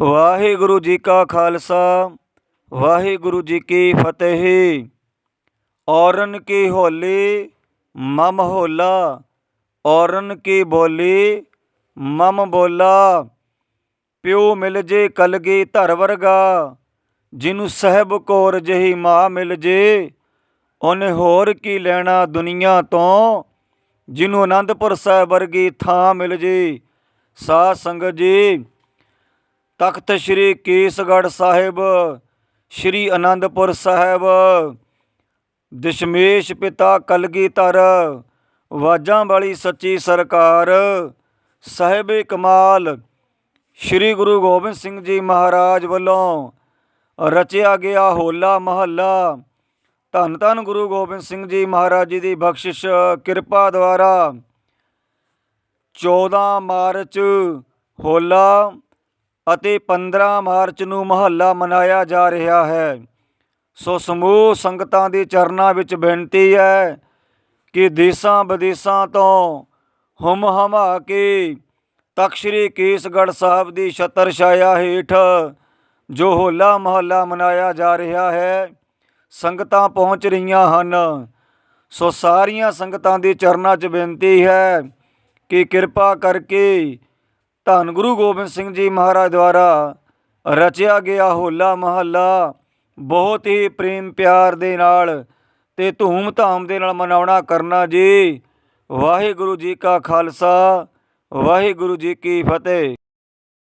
ਵਾਹਿਗੁਰੂ ਜੀ ਕਾ ਖਾਲਸਾ, ਵਾਹਿਗੁਰੂ ਜੀ ਕੀ ਫਤਿਹ। ਔਰਨ ਕੀ ਹੋਲੀ, ਮਮ ਹੋਲਾ। ਔਰਨ ਕੀ ਬੋਲੀ, ਮਮ ਬੋਲਾ। ਪਿਓ ਮਿਲ ਜੇ ਕਲਗੀ ਧਰ ਵਰਗਾ ਜਿਹਨੂੰ ਸਹਿਬ ਕੋਰ ਜਹੀ ਮਾਂ ਮਿਲ ਜੇ। ਉਹਨੇ ਹੋਰ ਕੀ ਲੈਣਾ ਦੁਨੀਆ ਤੋਂ ਜਿਹਨੂੰ ਆਨੰਦਪੁਰ ਸਾਹਿਬ ਵਰਗੀ ਥਾਂ ਮਿਲ ਜੇ। ਸਾਧ ਸੰਗਤ ਜੀ ਤਖਤ ਸ੍ਰੀ ਕੇਸਗੜ੍ਹ ਸਾਹਿਬ, ਸ੍ਰੀ ਅਨੰਦਪੁਰ ਸਾਹਿਬ। ਦਸ਼ਮੇਸ਼ ਪਿਤਾ ਕਲਗੀਧਰ, ਵਾਜਾਂ ਵਾਲੀ ਸੱਚੀ ਸਰਕਾਰ। ਸਾਹਿਬੇ ਕਮਾਲ, ਸ੍ਰੀ ਗੁਰੂ ਗੋਬਿੰਦ ਸਿੰਘ ਜੀ ਮਹਾਰਾਜ ਵੱਲੋਂ ਰਚਿਆ ਗਿਆ ਹੋਲਾ ਮਹੱਲਾ। ਧੰਨ ਧੰਨ ਗੁਰੂ ਗੋਬਿੰਦ ਸਿੰਘ ਜੀ ਮਹਾਰਾਜ ਜੀ ਦੀ ਬਖਸ਼ਿਸ਼ ਕਿਰਪਾ ਦੁਆਰਾ 14 ਮਾਰਚ ਹੋਲਾ ਅਤੇ 15 ਮਾਰਚ ਨੂੰ ਮਹੱਲਾ ਮਨਾਇਆ ਜਾ ਰਿਹਾ ਹੈ। ਸੋ ਸਮੂਹ ਸੰਗਤਾਂ ਦੇ ਚਰਨਾਂ ਵਿੱਚ ਬੇਨਤੀ ਹੈ ਕਿ ਦੇਸਾਂ ਵਿਦੇਸਾਂ ਤੋਂ ਹੁਮ ਹਮਾ ਕੇ ਤਖ਼ਤ ਸ੍ਰੀ ਕੇਸਗੜ੍ਹ ਸਾਹਿਬ ਦੀ ਛਤਰ ਛਾਇਆ ਹੇਠ ਜੋ ਹੋਲਾ ਮਹੱਲਾ ਮਨਾਇਆ ਜਾ ਰਿਹਾ ਹੈ, ਸੰਗਤਾਂ ਪਹੁੰਚ ਰਹੀਆਂ ਹਨ। ਸੋ ਸਾਰੀਆਂ ਸੰਗਤਾਂ ਦੇ ਚਰਨਾਂ 'ਚ ਬੇਨਤੀ ਹੈ ਕਿ ਕਿਰਪਾ ਕਰਕੇ ਧੰਨ ਗੁਰੂ ਗੋਬਿੰਦ ਸਿੰਘ ਜੀ ਮਹਾਰਾਜ ਦੁਆਰਾ ਰਚਿਆ ਗਿਆ ਹੋਲਾ ਮਹੱਲਾ ਬਹੁਤ ਹੀ ਪ੍ਰੇਮ ਪਿਆਰ ਦੇ ਨਾਲ ਤੇ ਧੂਮ ਧਾਮ ਦੇ ਨਾਲ ਮਨਾਉਣਾ ਕਰਨਾ ਜੀ। ਵਾਹਿਗੁਰੂ ਜੀ ਕਾ ਖਾਲਸਾ, ਵਾਹਿਗੁਰੂ ਜੀ ਕੀ ਫਤਿਹ।